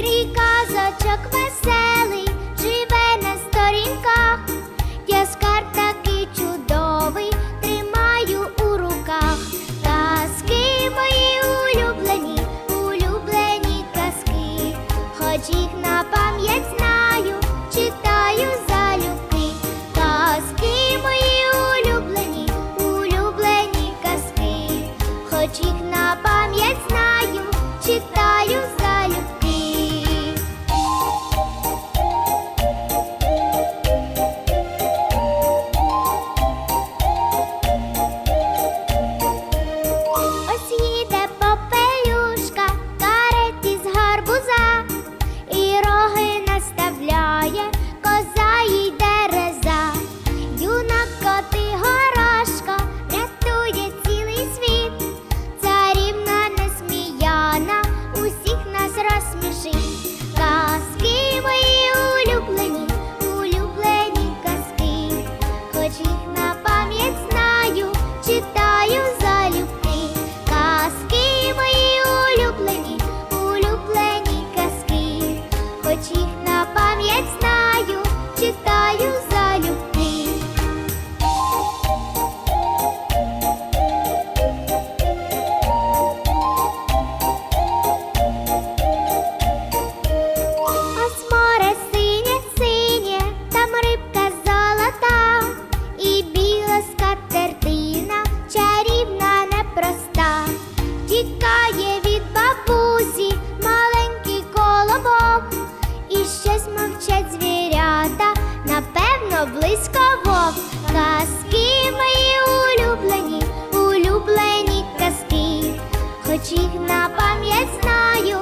небес. Ріка веселий, живе на сторінках. Я скарб такий чудовий, тримаю у руках. Казки мої улюблені, улюблені казки, хоч їх на пам'ять знаю, читаю залюбки. Казки мої улюблені, улюблені казки, хоч їх хоч на пам'ять знаю, читаю залюбки. Ось море синє, синє, там рибка золота, і біла скатертина, чарівна непроста, тікає щось мовчать звірята, напевно, близько вовк. Казки мої улюблені, улюблені казки, хоч їх на пам'ять знаю,